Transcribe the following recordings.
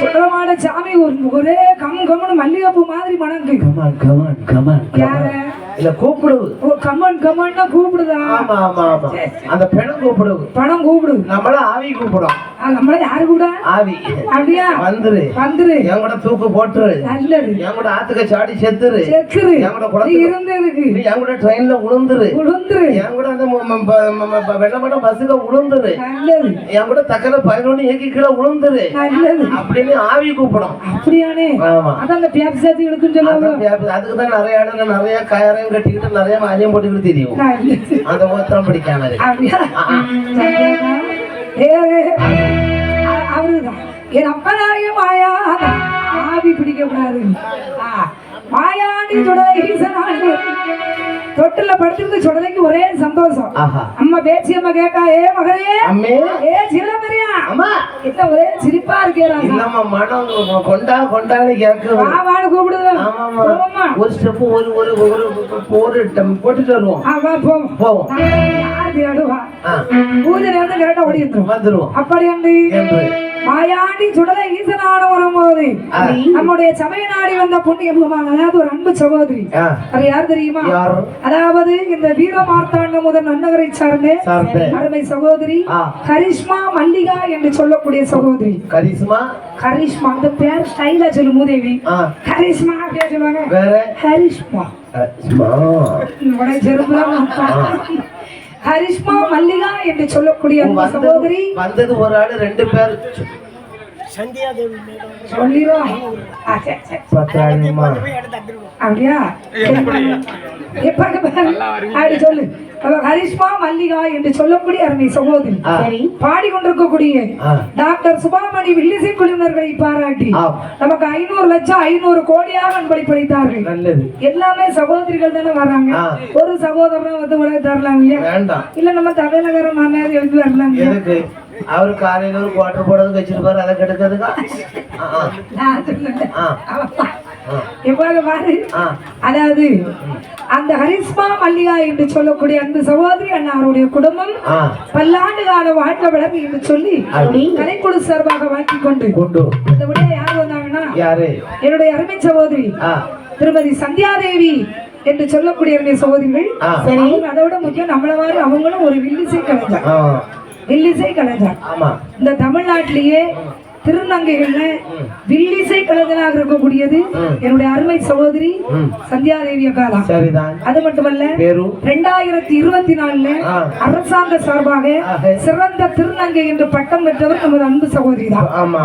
சுத்தமான சாமி ஒரே கம் கம்னு மல்லிகைப்பூ மாதிரி மணக்கு கமான் கமான் கமான் இல்ல ஓ கம்மன் கம்மன்னா கூப்பிடுதா? ஆமா ஆமா ஆமா. அந்த பெண் கூப்பிடு பணம் கூப்பிடு. நம்மள ஆவி கூப்பிடும். நம்மள யாரு கூட? ஆவி. அப்படியா? வந்துரு. வந்துரு. என் கூட தூக்கு போட்டுரு. நல்லது. என் கூட ஆத்துக்க சாடி செத்துரு. செத்துரு. என் கூட குளத்துக்கு இருந்ததுக்கு. நீ என் கூட ட்ரெயின்ல உளுந்துரு. உளுந்துரு. என் கூட அந்த ம- ம- ப- ம- ம- வெள்ளப்படம் பஸ்ஸுல உளுந்துரு. நல்லது. என் கூட தக்கல பதினொன்னு ஏக்கி கீழே உளுந்துரு. நல்லது. அப்படின்னு ஆவி கூப்பிடும். அப்படியானே? ஆமா. அதான் அந்த பேப் சேர்த்து இழுக்குன்னு சொல்லுவாங்க. அதுக்கு தான் நிறைய இடங்க நிறைய கயரையும் கட்டிக்கிட்டு நிறைய மானியம் போட்டுக்கிட்டு தெரியும் அந்த ஓத்திரம் பிடிக்காம அவருதான் என் அப்பனாய மாயா ஆவி பிடிக்க கூடாது மாயாண்டி சுடலை ஈசனாண்டி தொட்டில படுத்திருந்து சுடலைக்கு ஒரே சந்தோஷம். அம்மா பேச்சு அம்மா கேக்கா ஏ அம்மே. ஏ சிலம்பரியா? அம்மா. என்ன ஒரே சிரிப்பா இருக்கே ராசா இல்லம்மா மனம் கொண்டா கொண்டான்னு கேக்குது. வாவான்னு கூப்பிடுது. ஒரு ஸ்டெப் ஒரு ஒரு ஒரு ஒரு போட்டுட்டு வருவோம் ஆமா போவோம். போவோம். யார் தேடுவா பூஜை நேரத்தை கரெக்டா ஓடி வந்துருவோம் அப்படி அண்டு என்று மாயாண்டி சுடலை ஈசனான வரும்போது. நம்முடைய சபை நாடி வந்த புண்ணியமான அதாவது ஒரு அன்பு சகோதரி. அது யார் தெரியுமா? அதாவது இந்த வீர மார்த்தாண்ட முதல் நன்னகரை சார்ந்த அருமை சகோதரி. கரிஷ்மா மல்லிகா என்று சொல்லக்கூடிய சகோதரி. கரிஸ்மா கரிஷ்மா அந்த பேர் ஸ்டைலா சொல்லு மூதேவி கரிஷ்மா அப்படியே சொல்லுவாங்க. வேற? ஹரிஷ்மா மல்லிகா என்று சொல்லக்கூடிய சகோதரி. வந்தது ஒரு ஆளு ரெண்டு பேர். பத்தாயிரமா அப்படியா? அப்படி சொல்லு. மல்லிகா என்று சொல்லக்கூடிய அருமை சகோதரி. பாடிக்கொண்டிருக்கக்கூடிய. டாக்டர் சுபாமணி வில்லிசை குழுவினர்களை பாராட்டி. நமக்கு ஐநூறு லட்சம் ஐநூறு கோடியாக அன்பளிப்பளித்தார்கள் நல்லது. எல்லாமே சகோதரிகள் தானே வர்றாங்க ஆ. ஒரு சகோதரன் வந்து உலக தரலாம் இல்லையா இல்ல நம்ம தமிழகர மாமியார் எழுதி வரலாம் அவரு காலையில ஒரு குவாட்டர் போடுறதுக்கு வச்சிருப்பாரு அதை கெடுக்கிறதுக்கா பாரு. ஆ. அதாவது அந்த ஹரிஸ்மா மல்லிகா என்று சொல்லக்கூடிய அந்த சகோதரி அண்ணாருடைய குடும்பம் பல்லாண்டு கால வாழ்க்கை வளர்ந்து என்று சொல்லி. கலைக்குழு சார்பாக வாழ்த்திக் கொண்டு. குண்டு இந்த விட யார் வந்தாங்கன்னா யாரு? என்னுடைய அருமை சகோதரி திருமதி சந்தியாதேவி என்று சொல்லக்கூடிய சகோதரிகள். அதை விட முக்கியம் நம்மள மாதிரி அவங்களும் ஒரு வில்லிசை கலைஞர். வில்லிசை கலைஞர். இந்த தமிழ்நாட்டிலேயே திருநங்கைகள்ல. வில்லிசை கலைஞராக இருக்கக்கூடியது. என்னுடைய அருமை சகோதரி. சந்தியாதேவி அக்கா தான் சரிதான். அது மட்டுமல்ல ரெண்டாயிரத்தி இருபத்தி நாலுல. அரசாங்க சார்பாக. சிறந்த திருநங்கை என்று பட்டம் பெற்றவர் நமது அன்பு சகோதரி தான் ஆமா.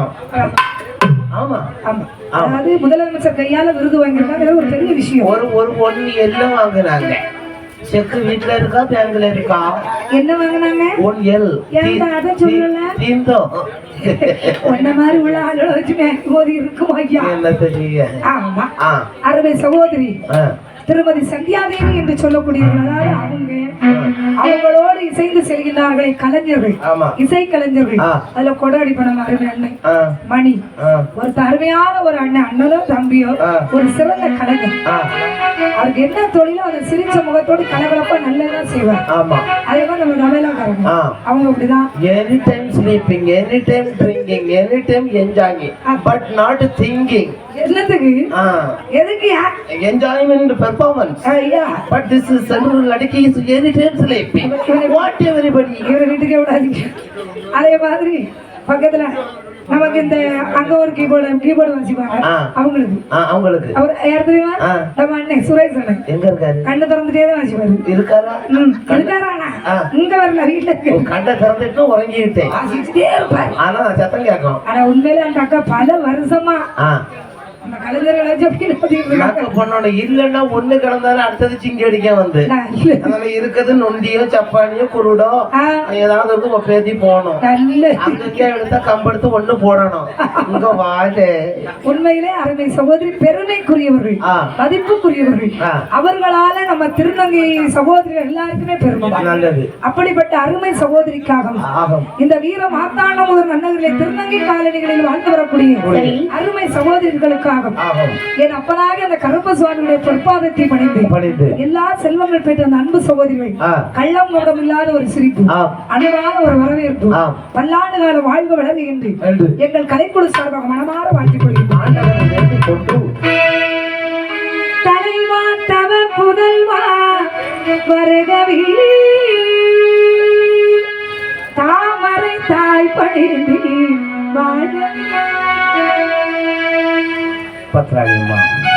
ஆமா. ஆமா. அதாவது முதலமைச்சர் கையால விருது வாங்கியிருக்காங்க. ஒரு பெரிய விஷயம். ஒரு ஒரு ஒன்னு எல்லாம் வாங்குறாங்க செக்கு வீட்டுல இருக்கா பேங்க்ல இருக்கா? என்ன வாங்கினாங்க? One L. ஏன்டா அதை சொல்லல? தீந்தோ. உன்ன மாதிரி உள்ள ஆளுகளை வச்சு மேய்க்கும் போது இருக்கும் ஐயா? என்ன தெரிய ஆமா. அருமை சகோதரி. திருமதி சந்தியாதேவி என்று சொல்லக்கூடியவர்கள் அதாவது அவங்க அவங்களோடு இசைந்து செல்கின்றார்களே கலைஞர்கள். இசை கலைஞர்கள். அதுல கொடாடி பணம் அருமை அண்ணன். மணி. ஒரு அருமையான ஒரு அண்ணன் அண்ணனோ தம்பியோ. ஒரு சிறந்த கலைஞர். அவருக்கு என்ன தொழிலோ அதை சிரிச்ச முகத்தோடு கலகலப்பா நல்லதா செய்வார். ஆமா. அதே மாதிரி நம்ம நவேலாக்காரங்க அவங்க அப்படிதான். Any time sleeping any time drinking any time enjoying but not thinking என்னத்துக்கு? எதுக்குயா என்ஜாய்மெண்ட் பெர்ஃபார்மன்ஸ் ஐயா is central Ladaki is any time sleeping. What everybody? இவரை வீட்டுக்கே விடாதீங்க. அதே மாதிரி பக்கத்துல நமக்கு இந்த அங்க ஒரு கீபோர்டு கீபோர்டு வாசிப்பாங்க. அவங்களுக்கு. அவங்களுக்கு. அவர் யார் தெரியுமா. நம்ம அண்ணன் சுரேஷ் அண்ணன். எங்க இருக்காரு? கண்ணு திறந்துட்டே தான் வாசிப்பாரு. இருக்காரா? ஆ. இங்க வரல வீட்டுல கண்ணை திறந்துட்டு உறங்கிட்டேன். ஆனா சத்தம் கேட்கும் ஆனா உண்மையில அந்த அக்கா பல வருஷமா பண்ணோட இல்லைன்னா ஒண்ணு கிடந்தாலும் அடுத்தது சிங்கி அடிக்க வந்து. அதனால இருக்கிறது நொண்டியோ சப்பானியோ குருடோ ஏதாவது வந்து பேத்தி போகணும். நல்ல அங்கங்க எடுத்தா கம்பெடுத்து ஒண்ணு போடணும். இங்க வாழு உண்மையிலே அருமை சகோதரி பெருமைக்குரியவர்கள். மதிப்புக்குரியவர்கள். அவர்களால நம்ம திருநங்கை சகோதரிகள் எல்லாருக்குமே பெருமை. நல்லது. அப்படிப்பட்ட அருமை சகோதரிக்காக இந்த வீர மார்த்தாண்ட முதல் நன்னகரிலே திருநங்கை காலனிகளில் வாழ்ந்து வரக்கூடிய அருமை சகோதரிகளுக்காக ஆகும். என் அப்பனாக அந்த கருப்ப சுவாமியுடைய பொற்பாதத்தை பணிந்து. பணிந்து. எல்லா செல்வங்கள் பெற்ற அந்த அன்பு சகோதரிகள். கள்ளம் முகம் இல்லாத ஒரு சிரிப்பு. அன்பான ஒரு வரவேற்பு. பல்லாண்டு கால என்று என்று. எங்கள் கலைக்குழு சார்பாக மனமாற வாழ்த்திக் கொண்டு தலைவா தவ புதல்வா வருகவி தாமரை தாய் பணிந்து வாழ்க பத்ராகிமா தலைவா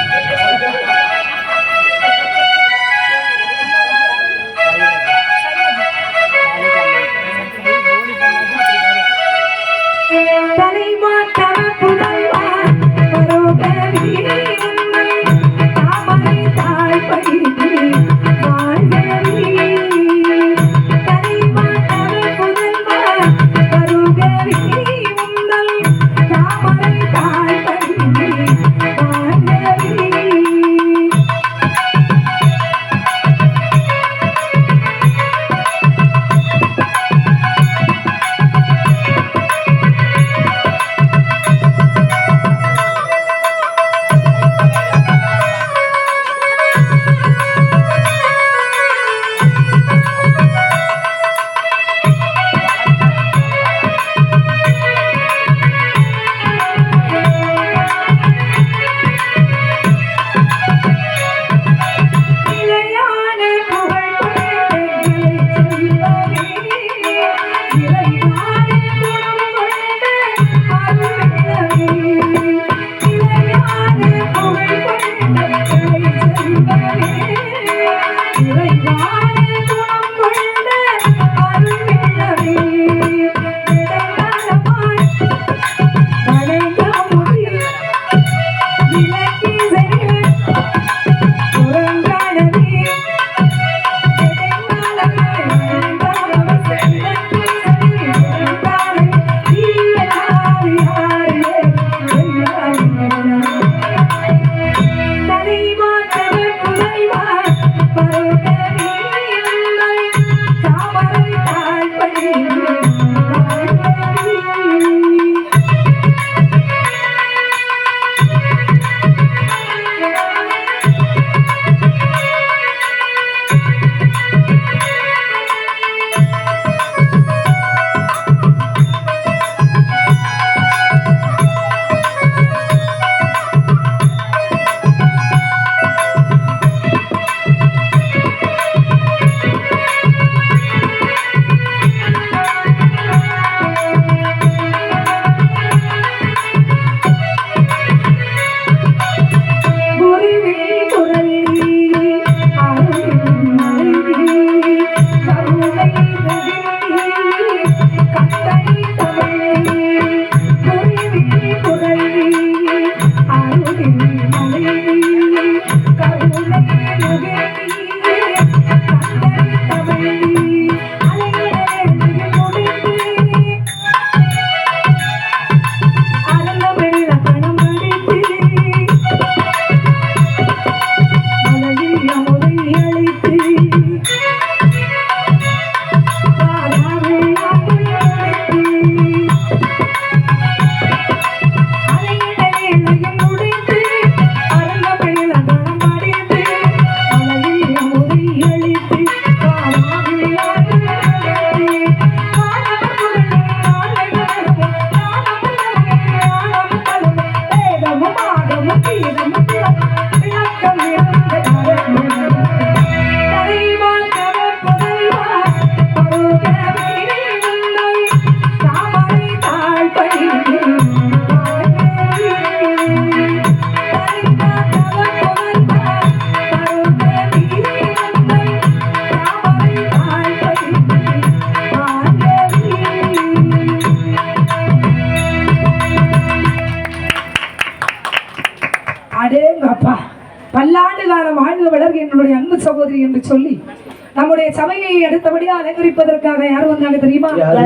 சபையை அடுத்தபடியா அலங்கரிப்பதற்காக யார் வந்தாங்க தெரியுமா யாரு?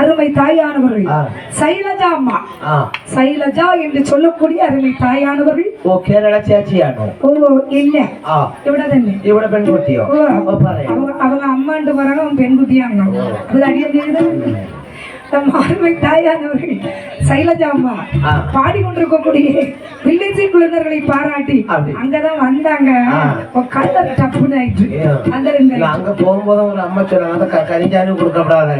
அருமை தாயானவர்கள் ஆ. சைலஜா அம்மா ஆ சைலஜா என்று சொல்லக்கூடிய அருமை தாயானவர்கள் ഓ കേരള ചേച്ചിയാണോ ஓ இல்ல ആ ഇവിടെ തന്നെ ഇവിടെ പെൺകുട്ടിയോ ஓ, ഓ പറയാം அவங்க அவங்க அம்மாண்டு வராங்க அவன் பெண்குட்டியாங்க அது அடியே நம் அருமை தாயானவர்கள் சைலஜா அம்மா ஆ. பாடிக்கொண்டிருக்கக்கூடிய வில்லேஜி குழுந்தர்களை பாராட்டி. அங்கதான் வந்தாங்க. ஆ. கல்லர் டப்புன்னு ஆயிட்டு? அந்த அங்க போகும்போது ஒரு அம்மா சொன்னாங்க கரிஞ்சானு கொடுக்கப்படாத.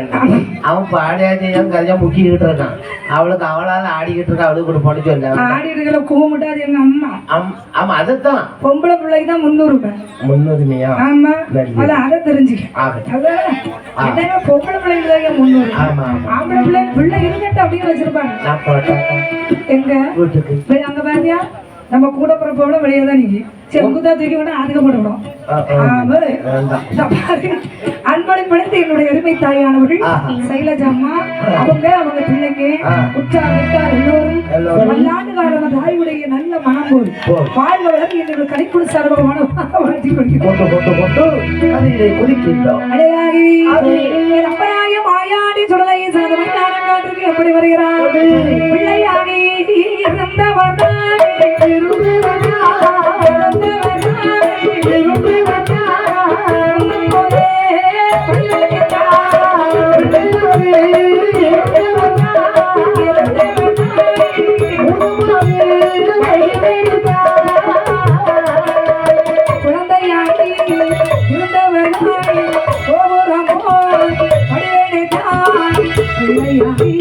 அவன் பாடியாச்சியும் கரிஞ்சா முக்கிக்கிட்டு இருக்கான். அவளுக்கு அவளால ஆடிக்கிட்டு இருக்கா அவளுக்கு கொடுப்போன்னு சொன்னாங்க ஆடிடுகளை கும்பிட்டாது எங்க அம்மா. ஆம்- அதுதான். பொம்பளை பிள்ளைக்கு தான் முன்னுரிமை முன்னுரிமையா ஆமா. அத அதை தெரிஞ்சுக்க. பொம்பளை பிள்ளைங்க தான் முன்னுரிமை ஆமா ஆமா. ஆம்பளை பிள்ளை பிள்ளை இருக்கட்டும் அப்படின்னு வச்சிருப்பாங்க. எங்க? அங்க பாத்தியா? நம்ம கூட பிறப்பவள வெளியே தான் நிக்கி சரி குத்தா தூக்கி விட அதுக்கு போட்டுக்கணும் ஆ, ஆ. ஆமா வேண்டாம். இந்த பாரு, அன்பளிப்படைத்து என்னுடைய எருமை தாயானவர்கள். சைலஜா அம்மா அவங்க அவங்க பிள்ளைங்க. உற்றார் உற்றார் எல்லோரும். பல்லாண்டு காலம் தாயுடைய நல்ல மனம் போல் போல். வாழ்வ வளர்ந்து என்னோட கணிக்குள் சர்வமான வாழ்த்தி கொடுக்கிறோம் எப்படி வருகிறார்? பிள்ளையாகி இருந்தவர்தான் குழந்தையாகி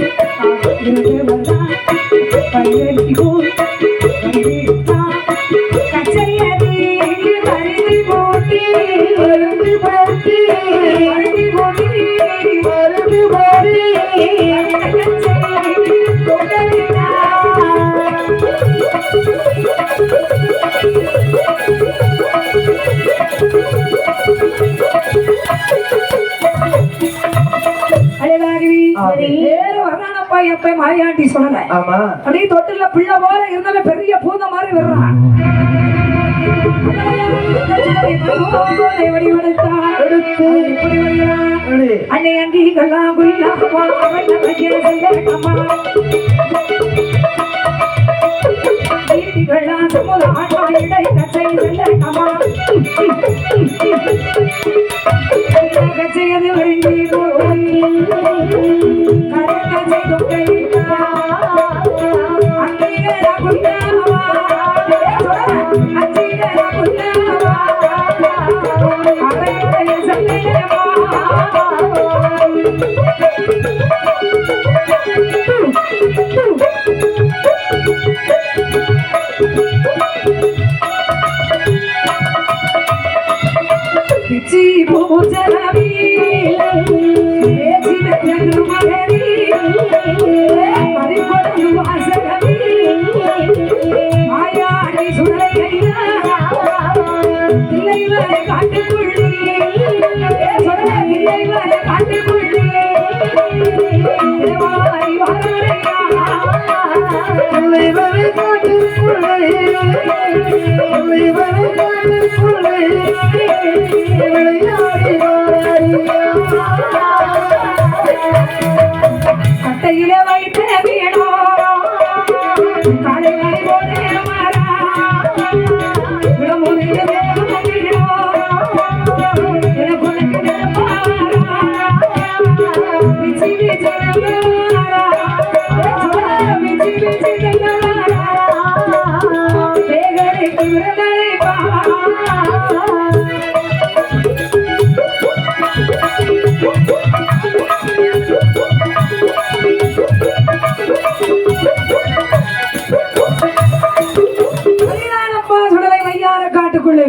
பிள்ளையாகி இருந்தவர்தான் பையடி போல் படியெடுத்தான் கச்சையடி கருதி போட்டி கருதி போட்டி கருதி போட்டி வர்றானப்பா எப்ப மாயாண்டி சொல்லல. ஆமா. அப்படியே தொட்டில பிள்ளை போல இருந்தவன் பெரிய பூத மாதிரி வர்றான். அன்னை வீட்டுகளாம் சமுதாயமா இடை கச்சை செல்லட்டமா கச்சையது பிச்சி பிள்ளை வரை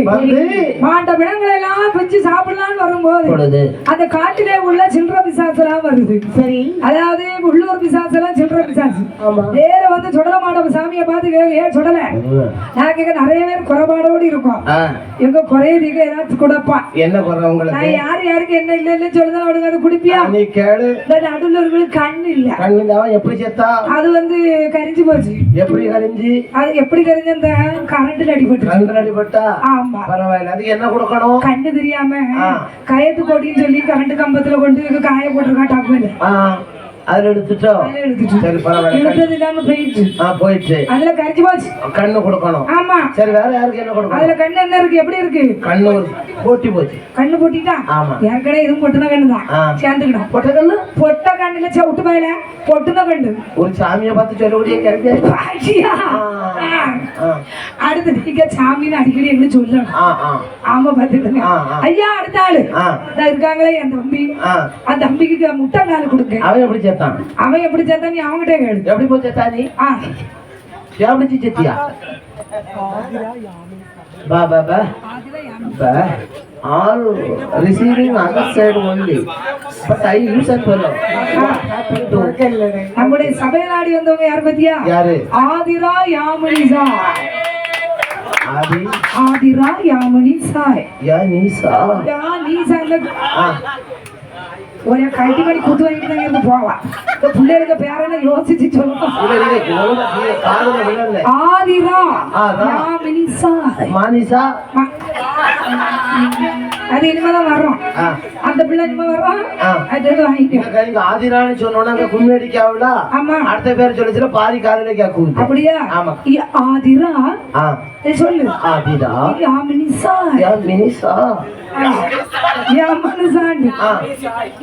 வந்து மாட்ட பிணங்களை எல்லாம் பிச்சு சாப்பிடலாம்னு வரும்போது பொழுது அந்த காட்டிலே உள்ள சில்லற பிசாசெல்லாம் வருது. சரி. அதாவது உள்ளூர் பிசாசெல்லாம் சில்லற பிசாசு. வேற வந்து சுடல மாட்ட சாமியை பார்த்து கேட்க, ஏன் சுடல நான் கேட்க நிறைய பேர் குறைபாடோடு இருக்கோம். எங்க குறையுதுக்கு ஏதாச்சும் கொடுப்பா. என்ன குறை உங்களுக்கு? நான் யார் யாருக்கு என்ன இல்ல இல்ல சொல்லுதான் அவனுக்கு அது குடிப்பியா? நீ கேளு. இந்த நடுவுலவர்களுக்கு கண் இல்ல. கண்ணில் எப்படி செத்தா? அது வந்து கரிஞ்சு போச்சு. எப்படி கழிஞ்சு அது எப்படி கரிஞ்சு? அந்த கரண்ட்ல அடிபட்டு கண்டு அடிபட்டா? ஆமா. பரவாயில்ல. அதுக்கு என்ன கொடுக்கணும்? கண்ணு தெரியாம ஆ. கயத்து கொடின்னு சொல்லி கரண்ட் கம்பத்துல கொண்டு காய போட்டிருக்கான் டப்புல அதுல எடுத்துட்டோ? அதுல எடுத்துட்டு. சரி பரவாயில்ல. இல்லாம போயிடுச்சு. ஆ போயிடுச்சு. அதுல கரைச்சு போச்சு. கண்ணு கொடுக்கணும். ஆமா. சரி வேற யாருக்கு என்ன கொடுக்கணும்? அதுல கண்ணு என்ன இருக்கு? எப்படி இருக்கு? கண்ணு போட்டி போச்சு. கண்ணு போட்டிட்டா? ஆமா. ஏற்கனவே இதுவும் பொட்டுன கண்ணு தான். சேர்ந்துக்கணும் பொட்ட கண்ணு? பொட்ட கண்ணுல சவுட்டு பயில பொட்டுன கண்ணு. ஒரு சாமியை பார்த்து சொல்லக்கூடிய கேட்க ஐயா. ஆ. ஆ. அடுத்து நீங்க சாமின்னு அடிக்கடி எங்களுக்கு சொல்லணும். ஆமா பாத்துக்கோங்க. ஐயா அடுத்த ஆளு. இருக்காங்களே என் தம்பி. அந்த தம்பிக்கு முட்டை கால் கொடுங்க. அவன் எப்படி சேர்த்தான். அவன் எப்படி சேர்த்தா நீ அவன்கிட்ட கேளு. எப்படி போய் சேர்த்தா நீ எப்படி சேர்த்தியா பா பா பா. பா. all receiving other side only. But I use and follow. நம்முடைய சபையில் ஆடி வந்தவங்க யார் பத்தியா? யாரு? ஆதிரா யாமணி சாய். ஆதி? ஆதிரா யாமணி சாய். யா நீசா யா நீ சாய்ல ஆ. ஒரு கட்டி மணி குத்து வாங்கிட்டு தான் இருந்து போவான் இந்த பிள்ளைகளுக்கு பேரெல்லாம் யோசிச்சு விழல ஆதிரா. ஆதா. யாமினி சாய் மானிசா. ம- அது இனிமேதான் வரும். அந்த பிள்ளை இனிமே வரும். அது எதுவும் வாங்கிக்கோ இங்க ஆதிரான்னு சொன்னோன்னா அங்க கும்மி அடிக்காவில ஆமா. அடுத்த பேர் சொல்லிச்சுல பாதி காதுல கேக்குது அப்படியா? ஆமா. ஆதிரா? சொல்லு. ஆதிரா. யாமினி சாய் யா மினிசா. யாமனு சாண்டி ஆ.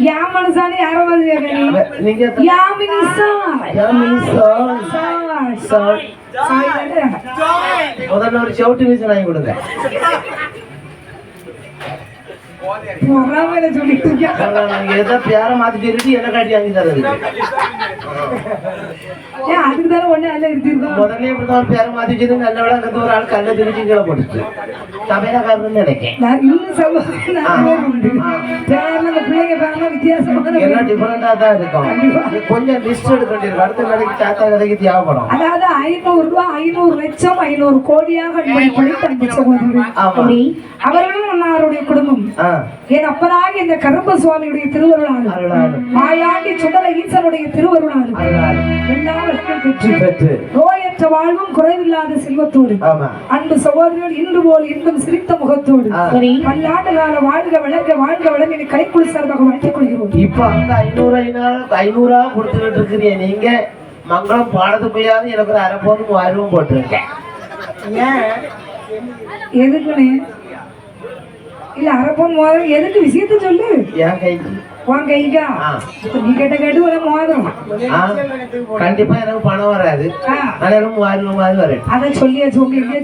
யாமனு சாண்டி யாரோ வந்து கேட்கறீங்க வே- நீங்க எத்த- யாமினி சாய் யா மினிசா. சாய். சார் சாய். தானே? முதல்ல ஒரு செவுட்டு வீசு வாங்கி கொடுங்க. எதை பேர மாத்தி என்ன காட்டி வாங்கி தரது ஏன் அதுக்கு தானே ஒண்ணு அதுல இருந்திருக்கோம் முதல்ல இப்படிதான் பேர மாத்தி சொல்லி நல்ல விட அங்க ஒரு ஆள் கல்ல திரிச்சு கீழே போட்டுச்சு சபையிலக்காரன்னு நினைக்கேன் நான் இன்னும் சகோதரன் நிறைய உண்டு. பேர்ல இந்த பிள்ளைங்க பேர்ல வித்தியாசமான எல்லாம் பேர். டிஃபரெண்டா தான் இருக்கும். இது கொஞ்சம் லிஸ்ட் எடுக்க வேண்டியிருக்கு அடுத்த கடைக்கு சாத்தா கடைக்கு தேவைப்படும். அதாவது ஐநூறு ரூபாய் ஐநூறு லட்சம் ஐநூறு கோடியாக. அவர்களும் அவருடைய குடும்பம். என் அப்பனாக இந்த கருப்ப சுவாமியுடைய அருளாலும் மாயாண்டி சுடல ஈசனுடைய அருளாலும் எல்லாவற்றையும் பெற்று. பெற்று. நோயற்ற வாழ்வும் குறைவில்லாத செல்வத்தோடு. அன்பு சகோதரிகள் இன்று போல் இன்றும் சிரித்த முகத்தோடு. பல்லாண்டு கால வாழ்க வளர்க வாழ்க வளர்க என கைக்குள் சார்பாக வாழ்த்திக் கொள்கிறோம். இப்ப அங்க ஐநூறு ஐநூறு ஐநூறா கொடுத்துட்டு இருக்கிறீங்க. நீங்க மங்களம் பாடத்துக்குள்ளாவது எனக்கு ஒரு அரை போது மூவாயிரம் போட்டுருக்கேன் எதுக்குன்னு? இல்ல அரப்பன் மோதிரம் எதுக்கு? விஷயத்த சொல்லு. என் கைக்கு. ஆ. இப்ப நீ கேட்ட கேட்டு ஒரு மோதிரம் ஆ, கண்டிப்பா எனக்கு பணம் வராது. ஆ, ஆனா எனக்கு மூவாயிரம் மூவாயிரம் வரும் அதை சொல்லியாச்சு உங்க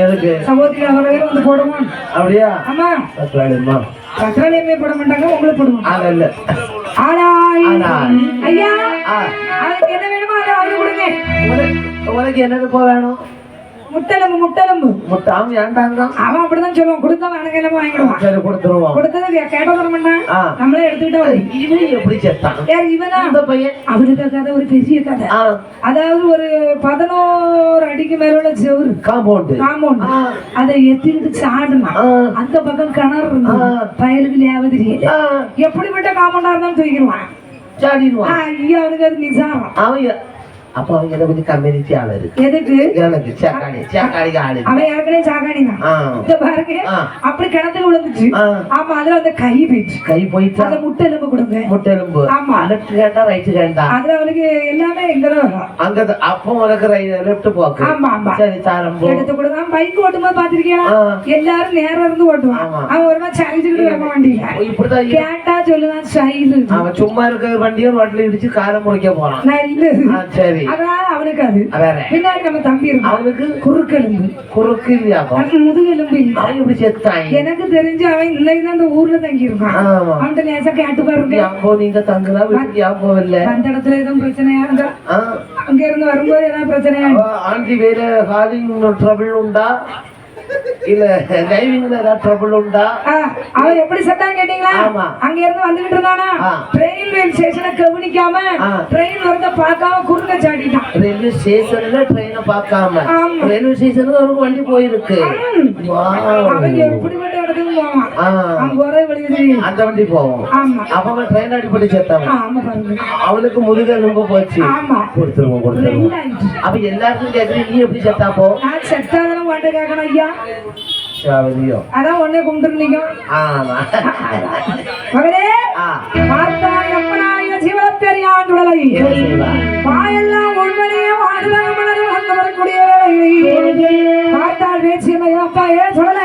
எதுக்கு? சகோதரி அவரே வந்து போடுவோம் அப்படியா? ஆமா. பரவாயில்லைம்மா. பத்திராலயமே போட மாட்டாங்க உங்களுக்கு போடுவோம் ஆனா இல்ல ஆனால். ஐயா அதுக்கு என்ன வேணுமோ அதை வாங்கி கொடுங்க. உனக்கு உனக்கு என்னது போ வேணும்? முட்டெலும்பு முட்டெலும்பு. முட்டை அவன் ஏண்டாங்க அவன் அப்படிதான் சொல்லுவான். கொடுத்தா எனக்கு என்ன வாங்கிடுவான். சரி கொடுத்துருவோம். கொடுத்தது கேட்ட தர மாட்டான் ஆ. நம்மளே எடுத்துக்கிட்டா இவன் எப்படி செத்தான்? யார் இவனா? இந்த பையன்? அவருக்கு கதை ஒரு பெரிய கதை. அதாவது ஒரு பதினோரு அடிக்கு மேல உள்ள செவுரு. காம்பவுண்டு. காம்பவுண்ட். அதை எத்திக்கிட்டு சாடணும் அந்த பக்கம் கிணறு இருந்தது. ஆ. பயலுக்கு லேவ தெரியல ஆ, எப்படிப்பட்ட காம்பவுண்டா இருந்தாலும் தூக்கிடுவான். சாடிடுவான். ஐயா அவனுக்கு அது நிசாரம். அவன் அப்ப அவங்க என்ன கொஞ்சம் கம்யூனிட்டி ஆள் இருக்கு எதுக்கு எனக்கு சேக்காளி சேக்காளிக்கு ஆள் அவன் ஏற்கனவே சாகாணி தான் இந்த பாருங்க. அப்படி கிணத்துக்கு விழுந்துச்சு. ஆமா அதுல வந்து கை போயிடுச்சு கை போயிட்டா அந்த முட்டை எலும்பு கொடுங்க முட்டை எலும்பு ஆமா. லெஃப்ட் ஹேண்டா ரைட் ஹேண்டா அதுல அவனுக்கு எல்லாமே இங்கதான் வரும் அங்க அப்போ உனக்கு லெஃப்ட் போக்கு ஆமா ஆமா சரி தாரம்போ எடுத்து கொடுங்க பைக் ஓட்டும்போது பாத்திருக்கியா ஆ. எல்லாரும் நேரம் இருந்து ஓட்டுவான். அவன் ஒரு மாதிரி சரிச்சுக்கிட்டு கிடக்க வண்டியில இப்படிதான் கேட்டா சொல்லுவான் ஸ்டைல் அவன் சும்மா இருக்கிற வண்டியை ரோட்ல இடிச்சு காரை முடிக்க போறான் சரி அதனால அவனுக்கு அது. பின்னாடி நம்ம தம்பி இருக்கான் அவனுக்கு குறுக்கெலும்பு. குறுக்கு முதுகெலும்பு அவன் இப்படி செத்தான் எனக்கு தெரிஞ்சு அவன் இன்னைக்கு தான் அந்த ஊர்ல தங்கி இருக்கான் ஆமா. அவன்கிட்ட லேசா கேட்டு பாருங்க. நீங்க இல்ல. அந்த இடத்துல எதுவும் பிரச்சனையா இருந்தா? அங்க இருந்து வரும்போது ஏதாவது பிரச்சனையா ஆண்டி வேற ஹாலிங் ட்ரபிள் உண்டா? இல்ல டைவிங்ல ஏதாவது ட்ரபிள் உண்டா அவன் எப்படி செத்தான் கேட்டீங்களா. அங்க இருந்து வந்துகிட்டு இருந்தானா. ரயில்வே ஸ்டேஷனை கவனிக்காம. ட்ரெயின் வரத பார்க்காம குறுக்க சாட்டிட்டான் ரயில்வே ஸ்டேஷன்ல ட்ரெயினை பார்க்காம. ரயில்வே ஸ்டேஷனுக்கு ஒரு வண்டி போயிருக்கு. அவன் எப்படிப்பட்ட இடத்துக்கு ஆ, அவன் ஒரே வழியுது அந்த வண்டி போவோம். அப்ப ட்ரெயின் அடிப்படி செத்தவன் ஆமா பாருங்க அவனுக்கு முதுகெலும்பு போச்சு. கொடுத்துருவோம் கொடுத்துருவோம். அப்ப எல்லாருக்கும் கேக்குறீங்க நீ எப்படி செத்தா போ? செத்தாதான வாண்ட கேட்கணும் ஐயா? அதான் உடனே மகளே ஜீவனப்பெரியான் உடலை வாயெல்லாம் உண்மையே வாழ்ந்தாங்க மலரும் அந்த வரக்கூடிய வேலைகளை பார்த்தால் பேச்சு அப்பா ஏன் சொல்லல?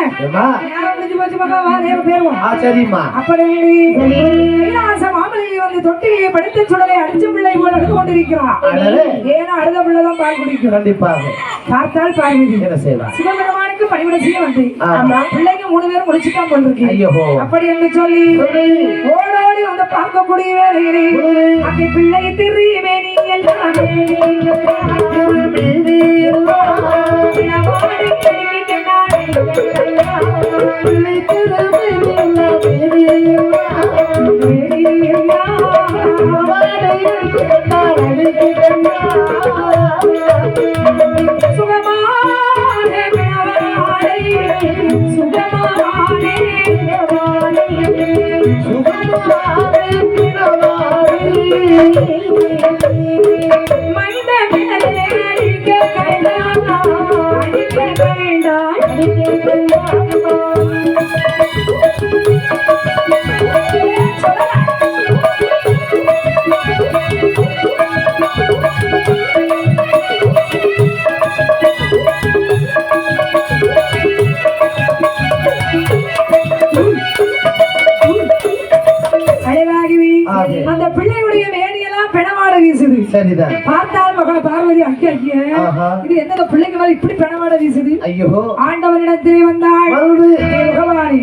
நேரம் முடிஞ்சு போச்சு மக்கா வா நேரம் பேருவோம் ஆ சரிம்மா. அப்படி கைலாச மாமலையை வந்து தொட்டிலே படுத்த சுடலை அடிச்ச பிள்ளை போல் அழுது கொண்டிருக்கிறான். ஏன்னா அழுத பிள்ளைதான் பால் குடிக்கிறான் கண்டிப்பாக. பார்த்தால் என்ன செய்வார் சிவபெருமானுக்கு பணிவிட செய்ய வந்து. பிள்ளைங்க மூணு பேரும் முடிச்சுட்டான் போட்டிருக்கு ஐயோ. அப்படி என்று சொல்லி ஓடோடி வந்து பார்க்கக்கூடிய வேலையிலே அங்கே பிள்ளை திரிவே நீ எல்லாமே. இளவாடை பிணவாட வீசுது சரிதான் பார்த்தால் மகள பார்வதி ஐய ஆஹா. இது என்னங்க பிள்ளைங்க மேல இப்படி பிணவாட வீசுது ஐயோ. ஆண்டவனிடத்திலே வந்தாள். பகவானே.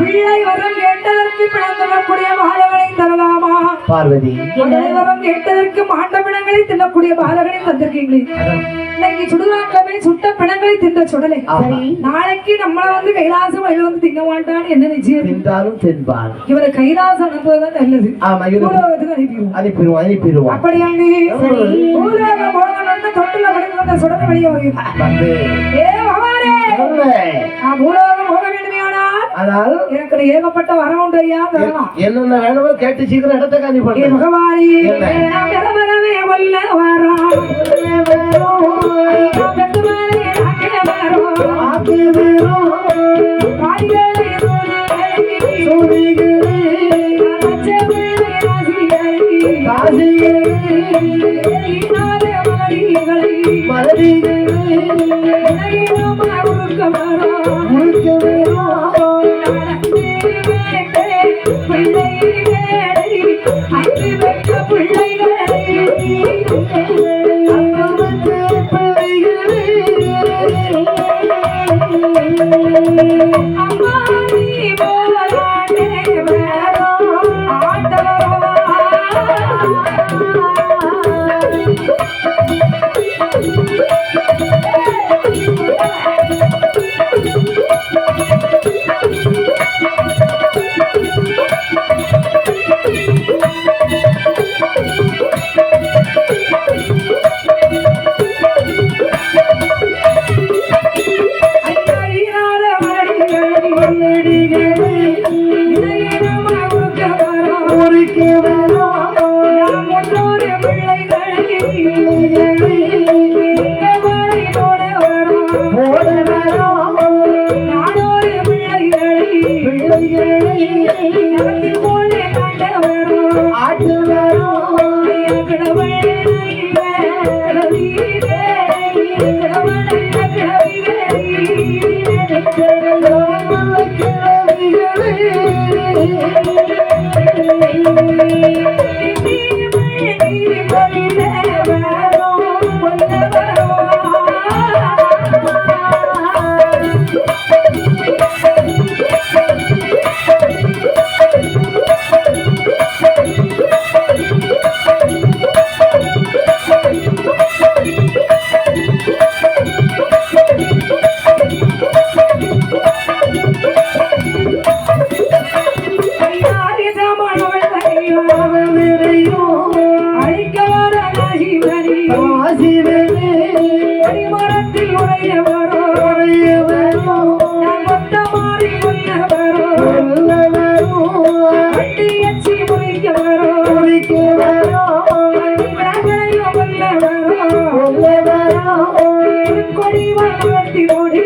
பிள்ளை வரம் கேட்டதற்கு பிணந்தரக்கூடிய பாலகனை தரலாமா? பார்வதி. வரம் கேட்டதற்கு மாண்ட பிணங்களை தின்னக்கூடிய பாலகனை தந்திருக்கீங்களே. இன்னைக்கு சுடுகாட்டிலவே சுட்ட பிணங்களை தின்ற சுடலை. நாளைக்கு நம்மள வந்து கைலாசம் வழியில வந்து திங்க மாட்டான்னு என்ன நிச்சயம்? தின்பான். இவரை கைலாசம் அனுப்புவதுதான் நல்லது. ஆமா பூலோகத்துக்கு அனுப்பிடுவோம் அனுப்பிடுவான் அனுப்பிடுவான் அப்படி அங்கே பூலோக போகணும்னு தொட்டில படுக்கிற அந்த சுடலை வெளியே வருகிறார் வந்து ஏ பகவானே. நான் பூலோகம் போக வேண்டுமையானால் ஆனால் எனக்கு ஏகப்பட்ட வரம் உண்டு ஐயா தரலாம் என்னென்ன வேணுமோ கேட்டு சீக்கிரம் இடத்த காலி பண்ணு பகவானே வரவே வல்ல வரம். வரம். ராசிகளே, ஏறினாலே Thank you. திருக்கொடி வானத்தினோடி